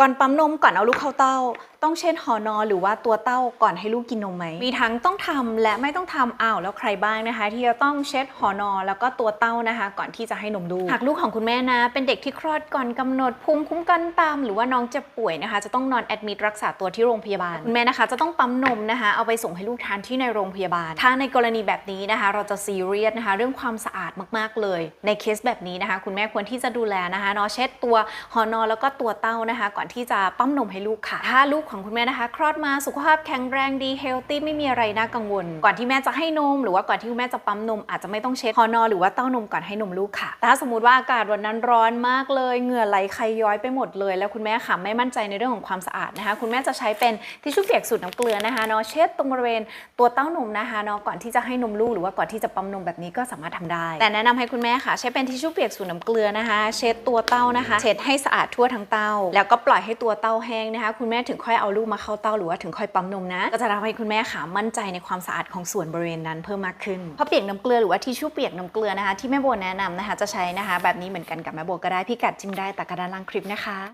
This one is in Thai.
ก่อนปั๊มนมก่อนเอาลูกเข้าเต้า ต้องเช็ดหอนอหรือว่าตัวเต้าก่อนให้ลูกกินนมไหมมีทั้งต้องทำและไม่ต้องทำอ้าวแล้วใครบ้างนะคะ ที่จะต้องเช็ดหอนอแล้วก็ตัวเต้านะคะ ก่อนที่จะให้นมลูกหากลูกของคุณแม่นะ เป็นเด็กที่คลอดก่อนกำหนดภูมิคุ้มกันต่ำหรือว่าน้องเจ็บป่วยนะคะ จะต้องนอนแอดมิดรักษาตัวที่โรงพยาบาลคุณแม่นะคะ จะต้องปั๊มนมนะคะ เอาไปส่งให้ลูกทานที่ในโรงพยาบาล ถ้าในกรณีแบบนี้นะคะ เราจะซีเรียสนะคะ เรื่องความสะอาดมากๆเลย ในเคสแบบนี้นะคะ คุณแม่ควรที่จะดูแลนะคะเนาะเช็ดตัวหอนอแล้วก็ตัวเต้านะคะ ก่อนที่จะปั๊มนมให้ลูกค่ะ ถ้าลูกของคุณแม่นะคะ คลอดมาสุขภาพแข็งแรงดีเฮลตี้ไม่มีอะไรน่ากังวล ก่อนที่แม่จะให้นม หรือว่าก่อนที่คุณแม่จะปั๊มนมอาจจะไม่ต้องเช็ดหอนอหรือว่าเต้านมก่อนให้นมลูกค่ะแต่ถ้าสมมติว่าอากาศวันนั้นร้อนมากเลยเหงื่อไหลใครย้อยไปหมดเลย แล้วคุณแม่ค่ะไม่มั่นใจในเรื่องของความสะอาดนะคะ คุณแม่จะใช้เป็นทิชชู่เปียกสูตรน้ำเกลือนะคะเนาะเช็ดตรงบริเวณตัวเต้านมนะคะเนาะก่อนที่จะให้นมลูกหรือว่าก่อนที่จะปั๊มนมแบบนี้ก็สามารถทำได้ แต่แนะนำให้คุณแม่ค่ะ ใช้เป็นทิชชู่เปียกสูตรน้ำเกลือนะคะ เช็ดตัวเต้านะคะ เช็ดให้สะอาดทั่วทั้งเต้า แล้วก็ปล่อยให้ตัวเต้าแห้งนะคะคุณแม่ถึงค่อยเอาลูกมาเข้าเต้าหรือว่าถึงค่อยปั๊มนมนะก็จะทำให้คุณแม่ขามั่นใจในความสะอาดของส่วนบริเวณนั้นเพิ่มมากขึ้นเพราะเปียกน้ำเกลือหรือว่าทิชชู่เปียกน้ำเกลือนะคะที่แม่โบแนะนำนะคะจะใช้นะคะ แบบนี้เหมือนกันกับแม่โบก็ได้พิกัดจิ้มได้แต่กระดานล่างคลิปนะคะ